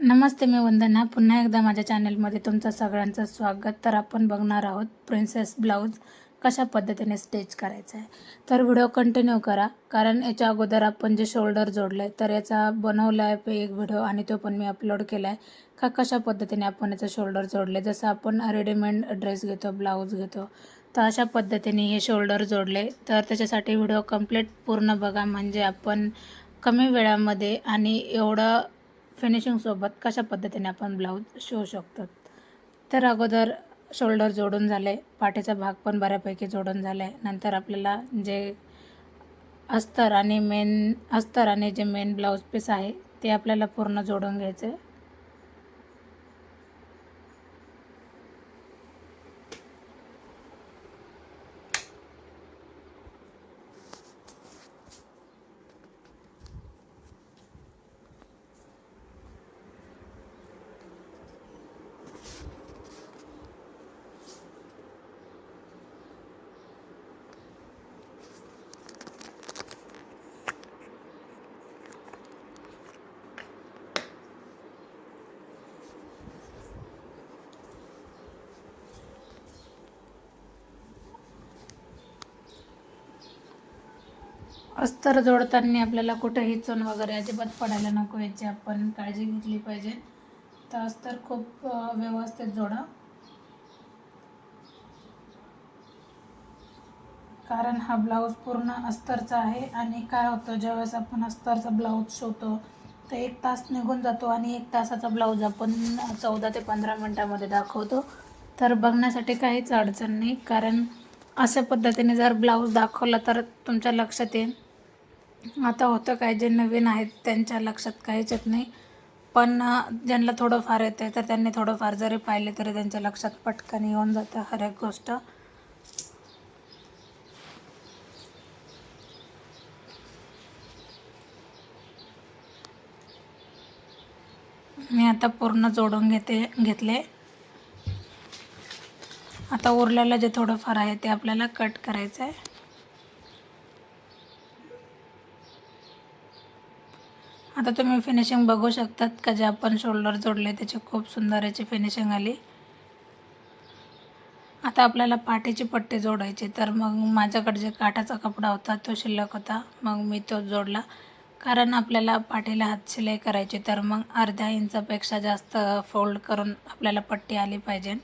नमस्ते मी वंदना. पुन्हा एकदा माझ्या चॅनलमध्ये तुमचं सगळ्यांचं स्वागत. तर आपण बघणार आहोत प्रिन्सेस ब्लाऊज कशा पद्धतीने स्टेच करायचं आहे तर व्हिडिओ कंटिन्यू करा कारण याच्या अगोदर आपण जे शोल्डर जोडले तर याचा बनवला आहे एक व्हिडिओ आणि तो पण मी अपलोड केला आहे का कशा पद्धतीने आपण याचं शोल्डर जोडले जसं आपण रेडीमेड ड्रेस घेतो ब्लाऊज घेतो तर अशा पद्धतीने हे शोल्डर जोडले तर त्याच्यासाठी व्हिडिओ कंप्लीट पूर्ण बघा. म्हणजे आपण कमी वेळामध्ये आणि एवढं फिनिशिंगसोबत कशा पद्धतीने आपण ब्लाऊज शिवू शकतो? तर अगोदर शोल्डर जोडून झाले पाठीचा भाग पण बऱ्यापैकी जोडून झाला. आहे नंतर आपल्याला जे अस्तर आणि मेन अस्तर आणि जे मेन ब्लाऊज पीस आहे ते आपल्याला पूर्ण जोडून घ्यायचं. आहे अस्तर जोडताना आपल्याला कुठेही चण वगैरे अजिबात पडायला नको याची आपण काळजी घेतली पाहिजे. तर अस्तर खूप व्यवस्थित जोडा. कारण हा ब्लाऊज पूर्ण अस्तरचा आहे आणि काय होतं ज्यावेळेस आपण अस्तरचा ब्लाऊज शिवतो तर एक तास निघून जातो आणि एक तासाचा ब्लाऊज आपण चौदा ते पंधरा मिनटामध्ये दाखवतो. तर बघण्यासाठी काहीच अडचण नाही. कारण अशा पद्धतीने जर ब्लाऊज दाखवला तर तुमच्या लक्षात येईल. आता होतं काय? जे नवीन आहेत त्यांच्या लक्षात काहीच येत नाही. पण ज्यांना थोडंफार येतं तर त्यांनी थोडंफार जरी पाहिले तरी त्यांच्या लक्षात पटकन येऊन जातं हर एक गोष्ट. मी आता पूर्ण जोडून घेते घेतले. आता उरलेलं जे थोडंफार आहे ते आपल्याला कट करायचं आहे आता तुम्ही फिनिशिंग बघू शकतात का? जे आपण शोल्डर जोडले त्याची खूप सुंदर याची फिनिशिंग आली. आता आपल्याला पाठीची पट्टी जोडायची. तर मग माझ्याकडे जे काठाचा कपडा होता तो शिल्लक होता. मग मी तो जोडला. कारण आपल्याला पाठीला हात शिलाई करायची. तर मग अर्ध्या इंचापेक्षा जास्त फोल्ड करून आपल्याला पट्टी आली पाहिजे.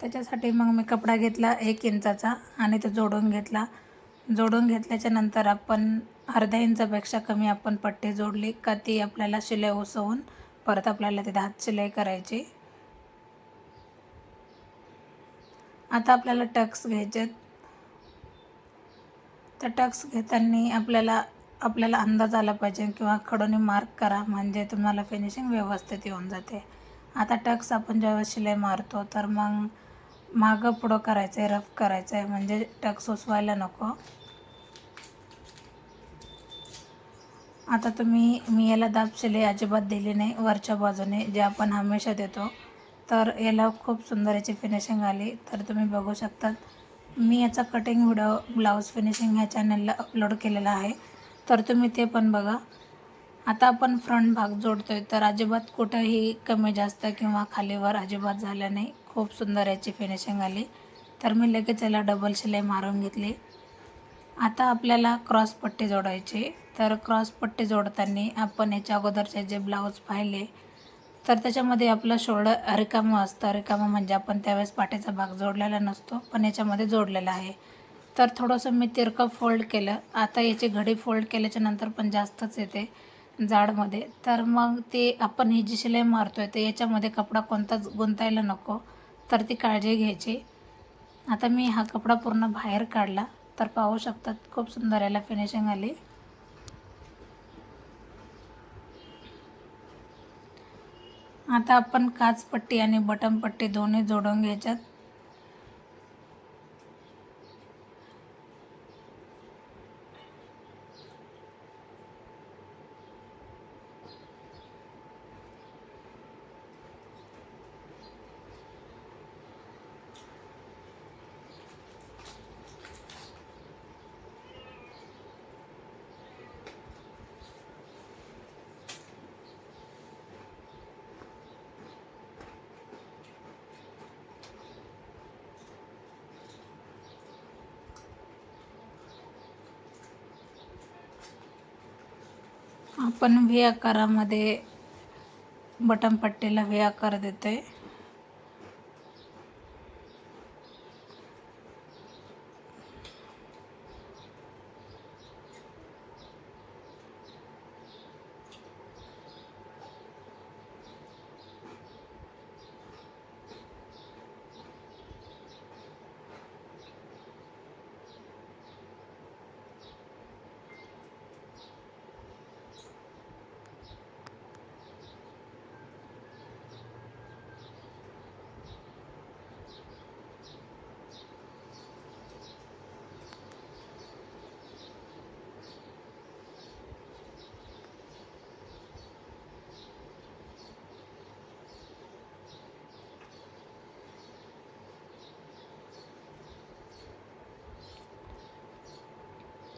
त्याच्यासाठी मग मी कपडा घेतला एक इंचाचा आणि तो जोडून घेतला. जोडून घेतल्याच्या नंतर आपण अर्ध्या इंचापेक्षा कमी आपण पट्टी जोडली का ती आपल्याला शिलाई उसवून परत आपल्याला तिथे हात शिलाई करायची. आता आपल्याला टक्स घ्यायचे तर टक्स घेताना आपल्याला आपल्याला अंदाज आला पाहिजे किंवा खडोनी मार्क करा म्हणजे तुम्हाला फिनिशिंग व्यवस्थित येऊन जाते. आता टक्स आपण जेव्हा शिलाई मारतो तर मग मागं पुढं करायचं आहे रफ करायचं आहे म्हणजे टक्स उसवायला नको. आता तुम्ही मी याला दाब शिलाई अजिबात दिली नाही. वरच्या बाजूने जे आपण हमेशा देतो तर याला खूप सुंदर याची फिनिशिंग आली. तर तुम्ही बघू शकतात मी याचा कटिंग व्हिडिओ ब्लाऊज फिनिशिंग ह्या चॅनलला अपलोड केलेला आहे. तर तुम्ही ते पण बघा. आता आपण फ्रंट भाग जोडतोय तर अजिबात कुठंही कमी जास्त किंवा खालीवर अजिबात झालं नाही. खूप सुंदर याची फिनिशिंग आली. तर मी लगेच याला डबल शिलाई मारून घेतली. आता आपल्याला क्रॉस पट्टी जोडायची. तर क्रॉस पट्टी जोडताना आपण याच्या अगोदरचे जे ब्लाऊज पाहिले तर त्याच्यामध्ये आपलं शोल्डर रिकामं असतं. रिकामं म्हणजे आपण त्यावेळेस पाठीचा भाग जोडलेला नसतो पण याच्यामध्ये जोडलेला आहे. तर थोडंसं मी तिरकं फोल्ड केलं. आता याची घडी फोल्ड केल्याच्यानंतर पण जास्तच येते जाडमध्ये. तर मग ते आपण ही जी शिलाई मारतो आहे तर याच्यामध्ये कपडा कोणताच गुंतायला नको. तर ती काळजी घ्यायची. आता मी हा कपडा पूर्ण बाहेर काढला. तर पाहू शकतात खूप सुंदर याला फिनिशिंग आली. आता आपण काचपट्टी आणि बटन पट्टी दोन्ही जोडून घ्यायच्यात. आपण व्ही आकारामध्ये बटन पट्टीला व्ही आकार देतोय.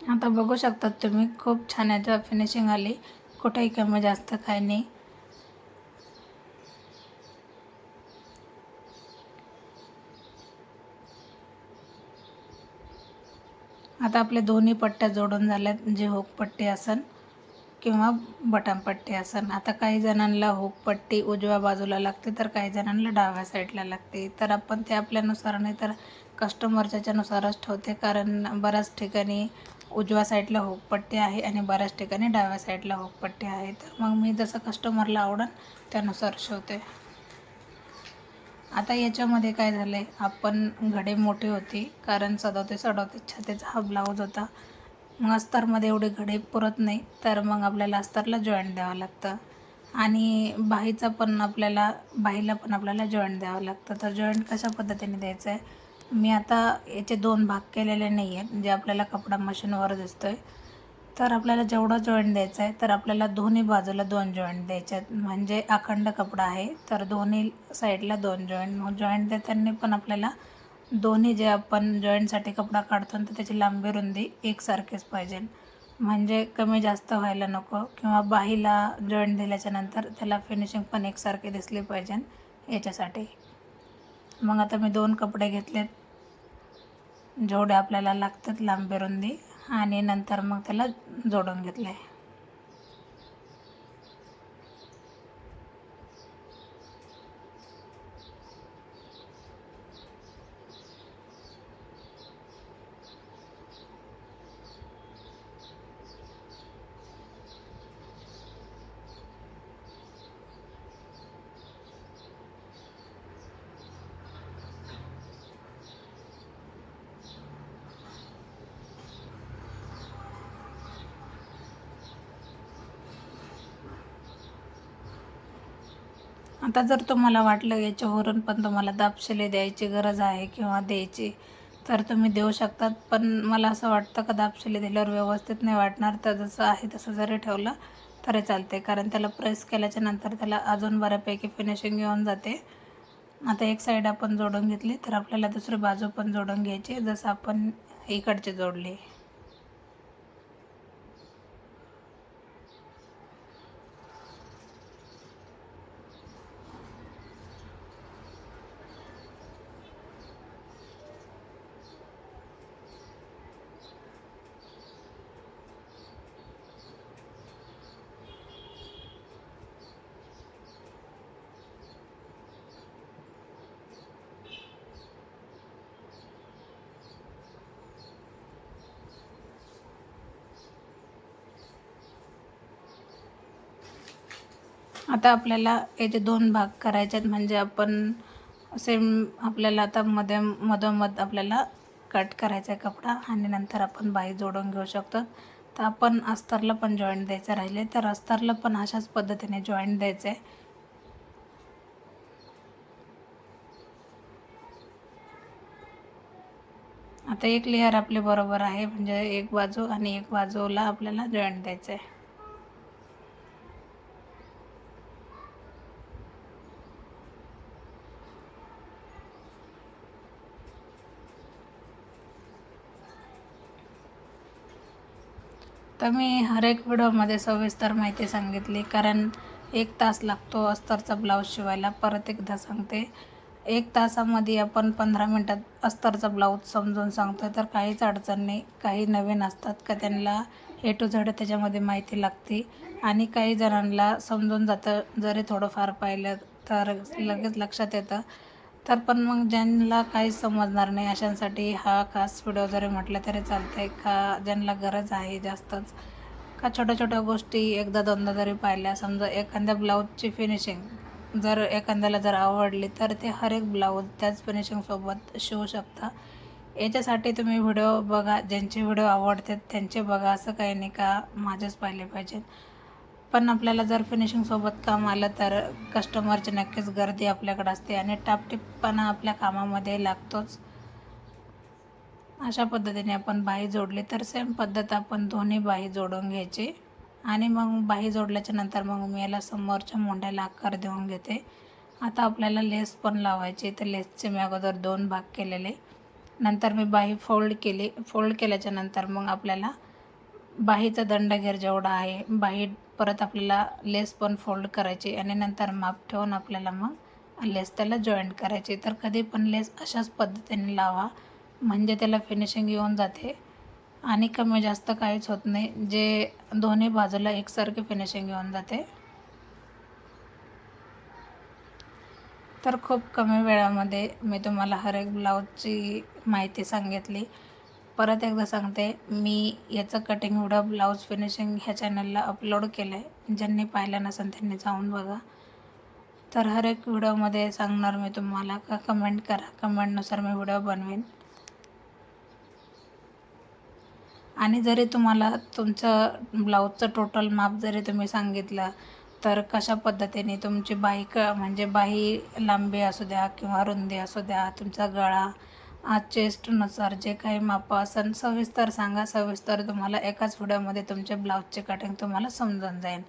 आता बघू शकतात तुम्ही खूप छान याच्यावर फिनिशिंग आली. कुठेही कमी जास्त काही नाही. आता आपले दोन्ही पट्ट्या जोडून झाल्यात म्हणजे जे हुक पट्टी असन किंवा बटन पट्टी असन. आता काही जणांना हुक पट्टी उजव्या बाजूला लागते तर काही जणांना डाव्या साईडला लागते. तर आपण ते आपल्यानुसार नाही तर कस्टमरच्यानुसारच ठेवते कारण बऱ्याच ठिकाणी उजव्या साईडला हुकपट्टी आहे आणि बऱ्याच ठिकाणी डाव्या साईडला हुकपट्टी आहे. तर मग मी जसं कस्टमरला आवडेल त्यानुसार शिवते. आता याच्यामध्ये काय झालं आहे आपण घडे मोठे होते कारण सदोतीस सडवते छातीचा हा ब्लाऊज होता. मग अस्तरमध्ये एवढे घडे पुरत नाही तर मग आपल्याला अस्तरला जॉईंट द्यावं लागतं. आणि बाहीचा पण आपल्याला बाहीला पण आपल्याला जॉईंट द्यावं लागतं. तर जॉईंट कशा पद्धतीने द्यायचं आहे मी आता याचे दोन भाग केलेले नाही आहेत जे आपल्याला कपडा मशीनवर दिसतो आहे तर आपल्याला जेवढं जॉईंट द्यायचं आहे तर आपल्याला दोन्ही बाजूला दोन जॉईंट द्यायचे आहेत. म्हणजे अखंड कपडा आहे तर दोन्ही साईडला दोन जॉईंट मग जॉईंट देताना पण आपल्याला दोन्ही जे आपण जॉईंटसाठी कपडा काढतो तर त्याची लांबी रुंदी एकसारखीच पाहिजे. म्हणजे कमी जास्त व्हायला नको. किंवा बाहीला जॉईंट दिल्याच्यानंतर त्याला फिनिशिंग पण एकसारखी दिसली पाहिजे याच्यासाठी. मग आता मी दोन कपडे घेतलेत. जेवढे आपल्याला लागतात लांबी रुंदी आणि नंतर मग त्याला जोडून घेतलं आहे आता जर तुम्हाला वाटलं याच्यावरून पण तुम्हाला दापशिले द्यायची गरज आहे किंवा द्यायची तर तुम्ही देऊ शकतात. पण मला असं वाटतं का दापशिले दिल्यावर व्यवस्थित नाही वाटणार. तर जसं आहे तसं जरी ठेवलं तरी चालते कारण त्याला प्रेस केल्याच्यानंतर त्याला अजून बऱ्यापैकी फिनिशिंग येऊन जाते. आता एक साईड आपण जोडून घेतली तर आपल्याला दुसरी बाजू पण जोडून घ्यायची जसं आपण इकडची जोडली. आता आपल्याला याचे दोन भाग करायचे आहेत म्हणजे आपण सेम आपल्याला आता मध्ये मधोमध आपल्याला कट करायचा आहे कपडा आणि नंतर आपण बाई जोडून घेऊ शकतो. तर आपण अस्तरला पण जॉईंट द्यायचं राहिले. तर अस्तरला पण अशाच पद्धतीने जॉईंट द्यायचं आहे आता एक लेअर आपले बरोबर आहे. म्हणजे एक बाजू आणि एक बाजूला आपल्याला जॉईंट द्यायचं आहे तर मी हर एक व्हिडिओमध्ये सविस्तर माहिती सांगितली कारण एक तास लागतो अस्तरचा ब्लाऊज शिवायला. परत एकदा सांगते एक तासामध्ये आपण पंधरा मिनटात अस्तरचा ब्लाऊज समजून सांगतो तर काहीच अडचण नाही. काही नवीन असतात का त्यांना ए टू झड त्याच्यामध्ये माहिती लागते. आणि काही जणांना समजून जातं जरी थोडंफार पाहिलं तर लगेच लक्षात येतं. तर पण मग ज्यांना काहीच समजणार नाही अशांसाठी हा खास व्हिडिओ जरी म्हटलं तरी चालते का? ज्यांना गरज आहे जास्तच. का छोट्या छोट्या गोष्टी एकदा दोनदा जरी पाहिल्या समजा एखाद्या ब्लाऊजची फिनिशिंग जर एखाद्याला जर आवडली तर ते हर एक ब्लाऊज त्याच फिनिशिंगसोबत शिवू शकता. याच्यासाठी तुम्ही व्हिडिओ बघा. ज्यांचे व्हिडिओ आवडतात त्यांचे बघा. असं काही नाही का? माझेच पाहिले पाहिजेत. पण आपल्याला जर फिनिशिंगसोबत काम आलं तर कस्टमरची नक्कीच गर्दी आपल्याकडे असते आणि टापटीपणा आपल्या कामामध्ये लागतोच. अशा पद्धतीने आपण बाही जोडली तर सेम पद्धत आपण दोन्ही बाही जोडून घ्यायची. आणि मग बाही जोडल्याच्या नंतर मग मी याला समोरच्या मोंड्याला आकार देऊन घेते. आता आपल्याला लेस पण लावायची तर लेसचे मी अगोदर दोन भाग केलेले. नंतर मी बाही फोल्ड केली फोल्ड केल्याच्यानंतर मग आपल्याला बाहीचा दंडघेर जेवढा आहे बाही परत आपल्याला लेस पण फोल्ड करायची आणि नंतर माप ठेवून आपल्याला मग लेस त्याला जॉईंट करायची. तर कधी पण लेस अशाच पद्धतीने लावा म्हणजे त्याला फिनिशिंग येऊन जाते आणि कमी जास्त काहीच होत नाही. जे दोन्ही बाजूला एकसारखी फिनिशिंग येऊन जाते. तर खूप कमी वेळामध्ये मी तुम्हाला हर एक ब्लाऊजची माहिती सांगितली. परत एकदा सांगते मी याचं कटिंग व्हिडिओ ब्लाऊज फिनिशिंग ह्या चॅनलला अपलोड केलं आहे ज्यांनी पाहिलं नसेल त्यांनी जाऊन बघा. तर हर एक व्हिडिओमध्ये सांगणार मी तुम्हाला का कमेंट करा. कमेंटनुसार मी व्हिडिओ बनवेन. आणि जरी तुम्हाला तुमचं ब्लाऊजचं टोटल माप जरी तुम्ही सांगितलं तर कशा पद्धतीने तुमची बाही क म्हणजे बाही लांबी असू द्या किंवा रुंदी असू द्या तुमचा गळा आज चेस्टनुसार जे काही माप असेल सविस्तर सांगा. सविस्तर तुम्हाला एकाच व्हिडिओमध्ये तुमचे ब्लाऊजचे कटिंग तुम्हाला समजून जाईल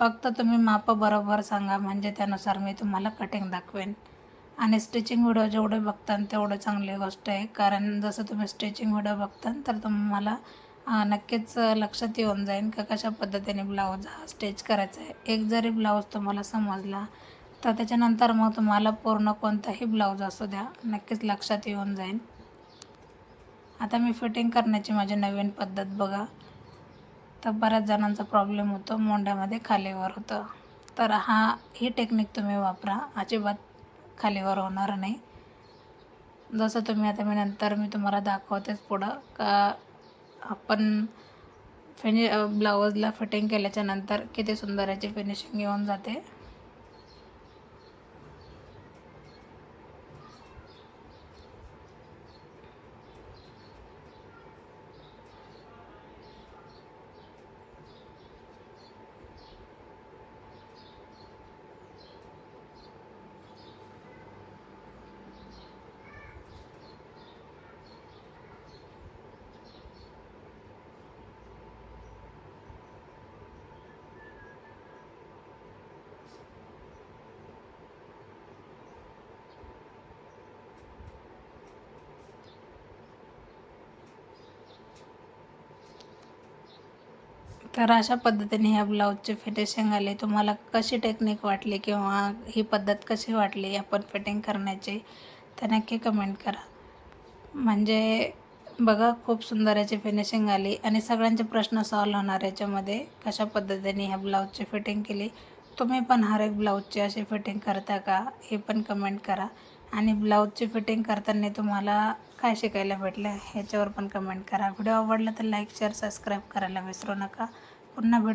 फक्त तुम्ही मापं बरोबर सांगा म्हणजे त्यानुसार मी तुम्हाला कटिंग दाखवेन. आणि स्टिचिंग व्हिडिओ जेवढे बघता तेवढं चांगली गोष्ट आहे. कारण जसं तुम्ही स्टिचिंग व्हिडिओ बघतान तर तुम्हाला नक्कीच लक्षात येऊन जाईल का कशा पद्धतीने ब्लाऊज हा स्टिच करायचा आहे. एक जरी ब्लाऊज तुम्हाला समजला तर त्याच्यानंतर मग तुम्हाला पूर्ण कोणताही ब्लाऊज असू द्या नक्कीच लक्षात येऊन जाईल. आता मी फिटिंग करण्याची माझी नवीन पद्धत बघा. तर बऱ्याच जणांचा प्रॉब्लेम होतो मोंड्यामध्ये खालीवर होतं. तर हा ही टेक्निक तुम्ही वापरा अजिबात खालीवर होणार नाही. जसं तुम्ही आता मी नंतर मी तुम्हाला दाखवतेच पुढं का आपण फिनि ब्लाऊजला फिटिंग केल्याच्यानंतर किती सुंदर याची फिनिशिंग येऊन जाते. तर अशा पद्धतीने ह्या ब्लाऊजची फिनिशिंग आली तुम्हाला कशी टेक्निक वाटली किंवा ही पद्धत कशी वाटली आपण फिटिंग करण्याची तर नक्की कमेंट करा. म्हणजे बघा खूप सुंदर याची फिनिशिंग आली आणि सगळ्यांचे प्रश्न सॉल्व होणार याच्यामध्ये. कशा पद्धतीने ह्या ब्लाऊजची फिटिंग केली तुम्ही पण हर एक ब्लाऊजची अशी फिटिंग करता का हे पण कमेंट करा. आणि ब्लाऊजची फिटिंग करताना तुम्हाला काय शिकायला भेटलं ह्याच्यावर पण कमेंट करा. व्हिडिओ आवडला तर लाईक शेअर सबस्क्राईब करायला विसरू नका. पुन्हा भेट.